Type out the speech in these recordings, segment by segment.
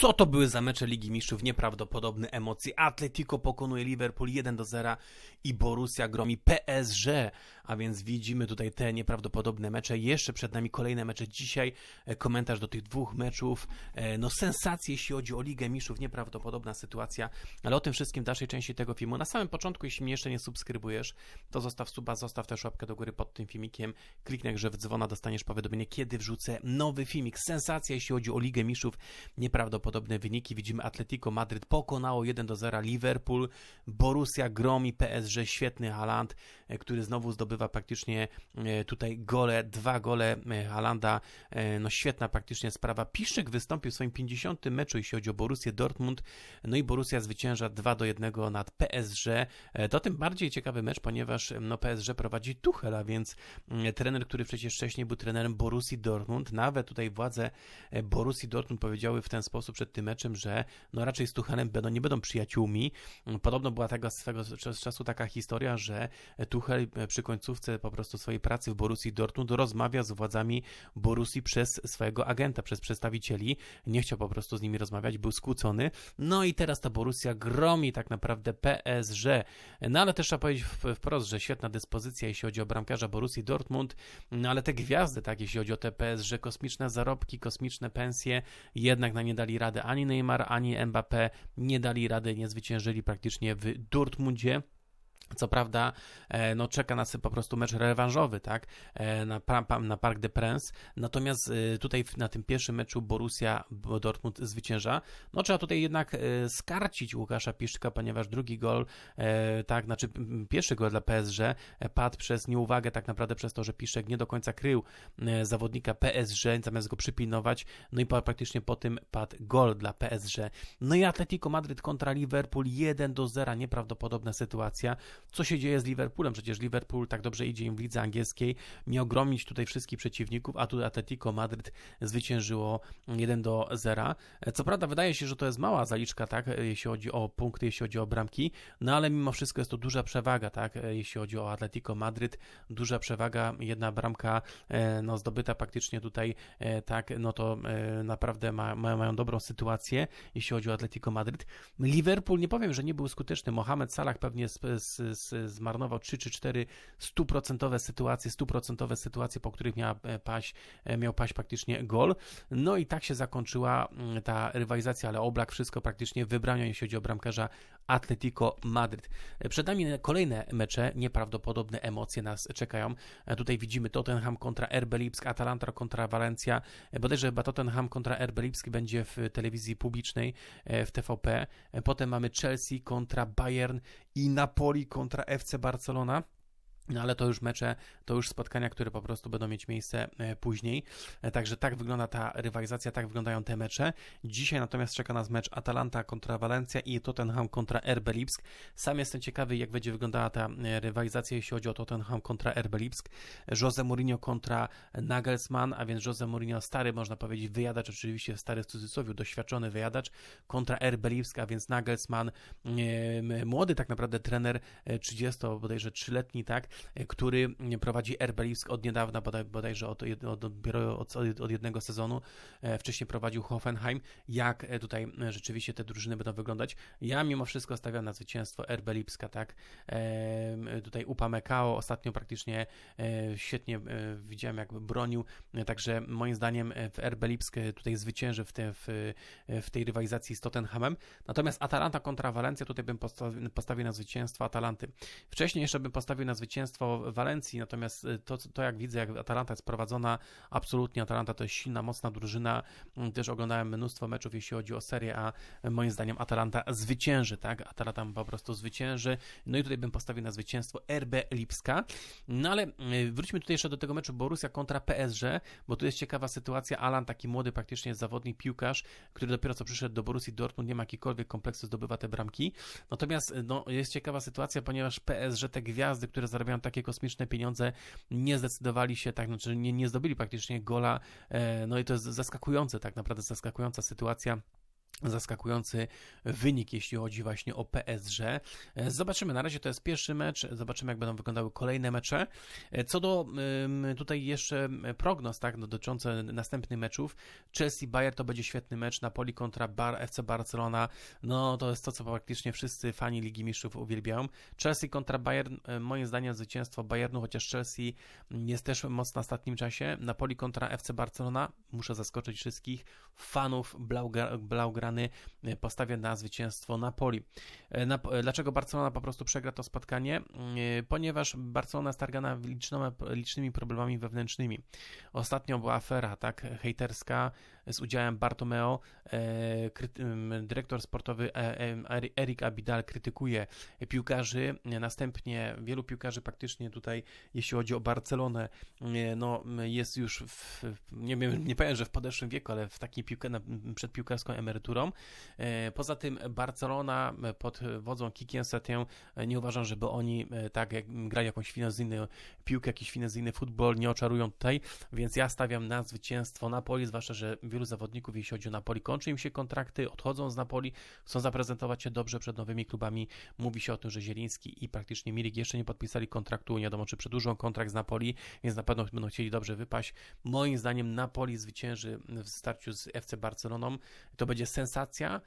Co to były za mecze Ligi Mistrzów? Nieprawdopodobne emocje. Atletico pokonuje Liverpool 1 do 0 i Borussia gromi PSG. A więc widzimy tutaj te nieprawdopodobne mecze. Jeszcze przed nami kolejne mecze dzisiaj. E, Komentarz do tych dwóch meczów. E, No sensacje, jeśli chodzi o Ligę Mistrzów. Nieprawdopodobna sytuacja. Ale o tym wszystkim w dalszej części tego filmu. Na samym początku, jeśli mnie jeszcze nie subskrybujesz, to zostaw suba, zostaw też łapkę do góry pod tym filmikiem. Kliknij że w dzwona, dostaniesz powiadomienie, kiedy wrzucę nowy filmik. Sensacja, jeśli chodzi o Ligę Mistrzów. Nieprawdopodobne wyniki. Widzimy Atletico Madryt pokonało 1 do 0 Liverpool. Borussia gromi PSG. Świetny Haaland, e, który znowu zdobywa praktycznie e, tutaj gole, dwa gole e, Haalanda. E, No świetna praktycznie sprawa. Piszczyk wystąpił w swoim 50. meczu, jeśli chodzi o Borussię Dortmund. No i Borussia zwycięża 2 do 1 nad PSG. To tym bardziej ciekawy mecz, ponieważ no, PSG prowadzi Tuchel, a więc mm, trener, który przecież wcześniej był trenerem Borussii Dortmund. Nawet tutaj władze Borussii Dortmund powiedziały w ten sposób przed tym meczem, że no raczej z Tuchelem będą, nie będą przyjaciółmi. Podobno była tego swego czas- czasu taka historia, że Tuchel przy końcówce po prostu swojej pracy w Borussii Dortmund rozmawia z władzami Borussii przez swojego agenta, przez przedstawicieli. Nie chciał po prostu z nimi rozmawiać, był skłócony. No i teraz ta Borussia gromi tak naprawdę PSG. No ale też trzeba powiedzieć wprost, że świetna dyspozycja, jeśli chodzi o bramkarza Borussii Dortmund, no ale te gwiazdy, tak, jeśli chodzi o te PSG, kosmiczne zarobki, kosmiczne pensje, jednak na nie dali rady ani Neymar, ani Mbappé, nie dali rady, nie zwyciężyli praktycznie w Dortmundzie. Co prawda, e, no czeka nas po prostu mecz rewanżowy, tak, e, na, na Parc des Princes. Natomiast e, tutaj na tym pierwszym meczu Borussia bo Dortmund zwycięża. No trzeba tutaj jednak skarcić Łukasza Piszczka, ponieważ drugi gol, tak, znaczy pierwszy gol dla PSG padł przez nieuwagę, tak naprawdę przez to, że Piszczek nie do końca krył zawodnika PSG, zamiast go przypilnować. No i praktycznie po tym padł gol dla PSG. No i Atletico Madryt kontra Liverpool 1 do 0, nieprawdopodobna sytuacja co się dzieje z Liverpoolem. Przecież Liverpool tak dobrze idzie im w lidze angielskiej, miał gromić tutaj wszystkich przeciwników, a tu Atletico Madryt zwyciężyło 1 do 0. Co prawda wydaje się, że to jest mała zaliczka, tak, jeśli chodzi o punkty, jeśli chodzi o bramki, no ale mimo wszystko jest to duża przewaga, tak, jeśli chodzi o Atletico Madryt, duża przewaga, jedna bramka e, no, zdobyta praktycznie tutaj, e, tak, no to e, naprawdę ma, mają dobrą sytuację, jeśli chodzi o Atletico Madryt. Liverpool, nie powiem, że nie był skuteczny, Mohamed Salah pewnie z, z, z, zmarnował 3 czy 4 stuprocentowe sytuacje, stuprocentowe sytuacje, po których miała e, paść, e, miał paść praktycznie gol. No i tak się zakończyła mm, ta rywalizacja, ale Oblak wszystko praktycznie wybrania, jeśli chodzi o bramkarza Atletico Madryt. Przed nami kolejne mecze, nieprawdopodobne emocje nas czekają. Tutaj widzimy Tottenham kontra RB Lipsk, Atalanta kontra Valencia. E, Bodajże chyba Tottenham kontra RB Lipsk będzie w telewizji publicznej, e, w TVP. Potem mamy Chelsea kontra Bayern i Napoli kontra FC Barcelona. No ale to już mecze, to już spotkania, które po prostu będą mieć miejsce e, później. E, Także tak wygląda ta rywalizacja, tak wyglądają te mecze. Dzisiaj natomiast czeka nas mecz Atalanta kontra Valencia i Tottenham kontra RB Lipsk. Sam jestem ciekawy, jak będzie wyglądała ta e, rywalizacja, jeśli chodzi o Tottenham kontra RB Lipsk. Jose Mourinho kontra Nagelsmann, a więc Jose Mourinho stary, można powiedzieć, wyjadacz, oczywiście stary w cudzysłowie, doświadczony wyjadacz kontra RB Lipsk, a więc Nagelsmann, młody tak naprawdę trener, e, 30 bodajże 3-letni, tak, który prowadzi RB Lipsk od niedawna, bodaj, bodajże od, od, od, od jednego sezonu. E, Wcześniej prowadził Hoffenheim. Jak e, tutaj e, rzeczywiście te drużyny będą wyglądać? Ja mimo wszystko stawiam na zwycięstwo RB Lipska, tak. E, Tutaj Upamecao ostatnio praktycznie e, świetnie e, widziałem, jak bronił, E, także moim zdaniem e, w RB Lipsk e, tutaj zwycięży w, te, w, e, w tej rywalizacji z Tottenhamem. Natomiast Atalanta kontra Walencja, tutaj bym postawił na zwycięstwo Atalanty. Wcześniej jeszcze bym postawił na zwycięstwo Walencji, natomiast y, to, to jak widzę, jak Atalanta jest prowadzona, absolutnie Atalanta to jest silna, mocna drużyna. Mm, Też oglądałem mnóstwo meczów, jeśli chodzi o Serię A. Moim zdaniem Atalanta zwycięży, tak? Atalanta po prostu zwycięży. No i tutaj bym postawił na zwycięstwo RB Lipska. No ale y, wróćmy tutaj jeszcze do tego meczu Borussia kontra PSG, bo tu jest ciekawa sytuacja. Alan, taki młody praktycznie zawodnik, piłkarz, który dopiero co przyszedł do Borussii Dortmund, nie ma jakikolwiek kompleksu, zdobywa te bramki. Natomiast no, jest ciekawa sytuacja, ponieważ PSG, te gwiazdy, które zarabiają takie kosmiczne pieniądze, nie zdecydowali się, tak, znaczy nie, nie zdobyli praktycznie gola. E, no i to jest zaskakujące, tak naprawdę zaskakująca sytuacja. Zaskakujący wynik, jeśli chodzi właśnie o PSG. E, Zobaczymy, na razie to jest pierwszy mecz, zobaczymy jak będą wyglądały kolejne mecze. E, Co do tutaj jeszcze prognoz, tak, no, dotyczące następnych meczów, Chelsea-Bayern to będzie świetny mecz, Napoli kontra Bar FC Barcelona, no to jest to, co praktycznie wszyscy fani Ligi Mistrzów uwielbiają. Chelsea kontra Bayern, e, moim zdaniem zwycięstwo Bayernu, chociaż Chelsea jest też mocno w ostatnim czasie. Napoli kontra FC Barcelona, muszę zaskoczyć wszystkich fanów Blaugra- Blaugrany, e, postawię na zwycięstwo Napoli. E, Nap- e, dlaczego Barcelona po prostu przegra to spotkanie? Ponieważ Barcelona stargana licznymi, licznymi problemami wewnętrznymi. Ostatnio była afera, tak, hejterska z udziałem Bartomeo. Dyrektor sportowy Eri- Erik Abidal krytykuje piłkarzy. Następnie wielu piłkarzy praktycznie tutaj, jeśli chodzi o Barcelonę, no, jest już w, nie wiem, nie powiem, że w podeszłym wieku, ale w takiej piłkę, na, przed E, Poza tym Barcelona pod wodzą Kikiem Setię nie uważam, żeby oni e, tak jak grali jakąś finezyjną piłkę, jakiś finezyjny futbol, nie oczarują tutaj, więc ja stawiam na zwycięstwo Napoli, zwłaszcza, że wielu zawodników, jeśli chodzi o Napoli, kończy im się kontrakty, odchodzą z Napoli, chcą zaprezentować się dobrze przed nowymi klubami. Mówi się o tym, że Zieliński i praktycznie Milik jeszcze nie podpisali kontraktu, nie wiadomo czy przedłużą kontrakt z Napoli, więc na pewno będą chcieli dobrze wypaść. Moim zdaniem Napoli zwycięży w starciu z FC Barceloną. To będzie sensacja,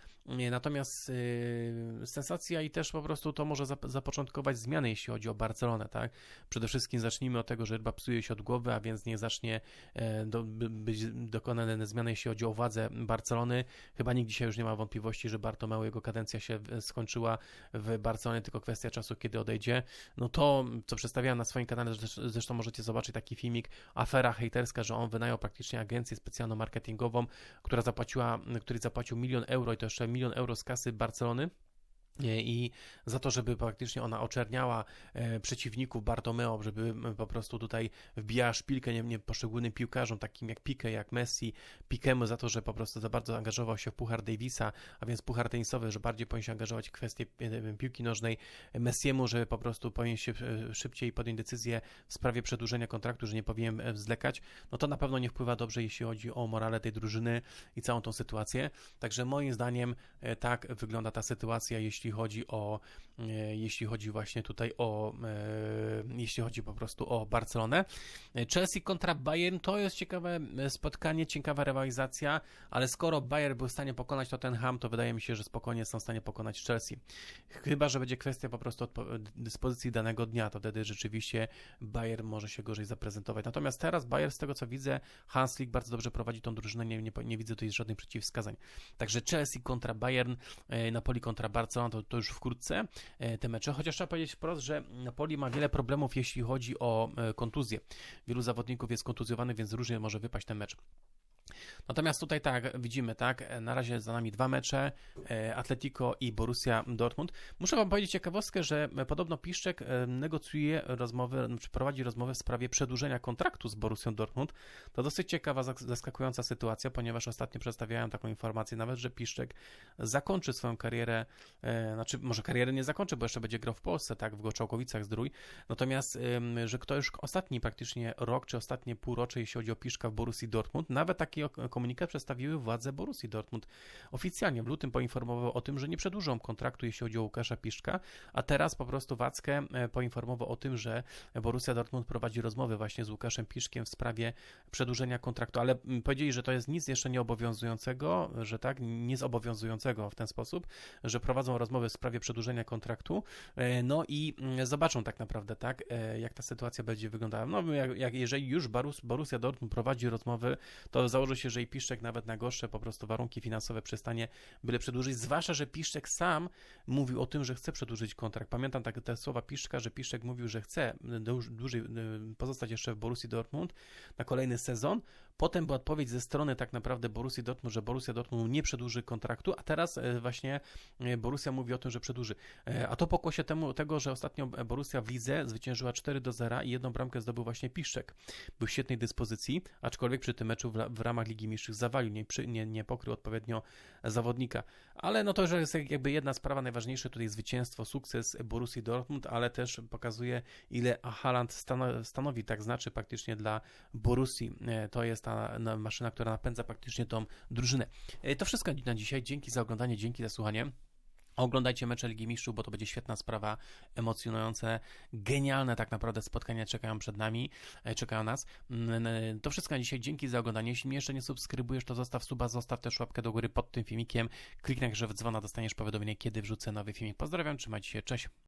natomiast yy, sensacja i też po prostu to może zap- zapoczątkować zmiany, jeśli chodzi o Barcelonę, tak? Przede wszystkim zacznijmy od tego, że ryba psuje się od głowy, a więc nie zacznie e, do, by, być dokonane zmiany, jeśli chodzi o władzę Barcelony. Chyba nikt dzisiaj już nie ma wątpliwości, że Bartomeu, jego kadencja się skończyła w Barcelonie, tylko kwestia czasu, kiedy odejdzie. No to, co przedstawiałem na swoim kanale, zresz- zresztą możecie zobaczyć taki filmik, afera hejterska, że on wynajął praktycznie agencję specjalną marketingową, która zapłaciła, której zapłacił milion euro i to jeszcze milion euro z kasy Barcelony. E, I za to, żeby praktycznie ona oczerniała e, przeciwników Bartomeo, żeby po prostu tutaj wbijała szpilkę nie, nie poszczególnym piłkarzom, takim jak Pique, jak Messi, Pikemu za to, że po prostu za bardzo angażował się w Puchar Davisa, a więc Puchar tenisowy, że bardziej powinien się angażować w kwestie e, piłki nożnej, Messiemu, że po prostu powinien się e, szybciej podjąć decyzję w sprawie przedłużenia kontraktu, że nie powinien e, zwlekać, no to na pewno nie wpływa dobrze, jeśli chodzi o morale tej drużyny i całą tą sytuację. Także moim zdaniem e, tak wygląda ta sytuacja, jeśli chodzi o e, jeśli chodzi właśnie tutaj o e, jeśli chodzi po prostu o Barcelonę. Chelsea kontra Bayern to jest ciekawe e, spotkanie, ciekawa rywalizacja, ale skoro Bayern był w stanie pokonać Tottenham, to wydaje mi się, że spokojnie są w stanie pokonać Chelsea. Chyba, że będzie kwestia po prostu dyspozycji danego dnia, to wtedy rzeczywiście Bayern może się gorzej zaprezentować. Natomiast teraz Bayern, z tego co widzę, Hanslik bardzo dobrze prowadzi tą drużynę, nie, nie, nie widzę tutaj żadnych przeciwwskazań. Także Chelsea kontra Bayern, Napoli kontra Barcelona, to, to już wkrótce e, te mecze, chociaż trzeba powiedzieć wprost, że Napoli ma wiele problemów, jeśli chodzi o e, kontuzję. Wielu zawodników jest kontuzjowanych, więc różnie może wypaść ten mecz. Natomiast tutaj tak, widzimy, tak, na razie za nami dwa mecze, e, Atletico i Borussia Dortmund. Muszę wam powiedzieć ciekawostkę, że podobno Piszczek e, negocjuje rozmowy, czy prowadzi rozmowę w sprawie przedłużenia kontraktu z Borussią Dortmund. To dosyć ciekawa, zaskakująca sytuacja, ponieważ ostatnio przedstawiałem taką informację nawet, że Piszczek zakończy swoją karierę, e, znaczy może karierę nie zakończy, bo jeszcze będzie grał w Polsce, tak, w Goczałkowicach zdrój, natomiast, że kto już ostatni praktycznie rok, czy ostatnie półrocze, jeśli chodzi o Piszka w Borussii Dortmund, nawet taki komunikat przedstawiły władze Borussii Dortmund. Oficjalnie w lutym poinformował o tym, że nie przedłużą kontraktu, jeśli chodzi o Łukasza Piszka, a teraz po prostu Wackę e, poinformował o tym, że Borussia Dortmund prowadzi rozmowy właśnie z Łukaszem Piszkiem w sprawie przedłużenia kontraktu, ale mm, powiedzieli, że to jest nic jeszcze nieobowiązującego, że tak, nie zobowiązującego w ten sposób, że prowadzą rozmowy w sprawie przedłużenia kontraktu, e, no i mm, zobaczą tak naprawdę, tak, e, jak ta sytuacja będzie wyglądała. No, jak, jeżeli już Borussia Dortmund prowadzi rozmowy, to założy się, że i Piszczek nawet na gorsze po prostu warunki finansowe przestanie byle przedłużyć, zwłaszcza, że Piszczek sam mówił o tym, że chce przedłużyć kontrakt. Pamiętam tak, te słowa Piszczka, że Piszczek mówił, że chce dłuż, dłużej pozostać jeszcze w Borussii Dortmund na kolejny sezon. Potem była odpowiedź ze strony tak naprawdę Borussii Dortmund, że Borussia Dortmund nie przedłuży kontraktu, a teraz e, właśnie e, Borussia mówi o tym, że przedłuży. E, A to pokłosie temu, tego, że ostatnio Borussia w lidze zwyciężyła 4 do 0 i jedną bramkę zdobył właśnie Piszczek. Był w świetnej dyspozycji, aczkolwiek przy tym meczu w, ramach Ligi Mistrzów zawalił, nie, nie, nie pokrył odpowiednio zawodnika. Ale no to, że jest jakby jedna sprawa, najważniejsze tutaj zwycięstwo, sukces Borussii Dortmund, ale też pokazuje ile Haaland stano, stanowi, tak znaczy praktycznie dla Borussii. To jest jest ta na- maszyna, która napędza praktycznie tą drużynę. E, To wszystko na dzisiaj. Dzięki za oglądanie, dzięki za słuchanie. Oglądajcie mecze Ligi Mistrzów, bo to będzie świetna sprawa, emocjonujące, genialne tak naprawdę spotkania czekają przed nami, e, czekają nas. Mm, e, To wszystko na dzisiaj, dzięki za oglądanie. Jeśli mnie jeszcze nie subskrybujesz, to zostaw suba, zostaw też łapkę do góry pod tym filmikiem. Kliknij grze w dzwona, dostaniesz powiadomienie, kiedy wrzucę nowy filmik. Pozdrawiam, trzymajcie się, cześć.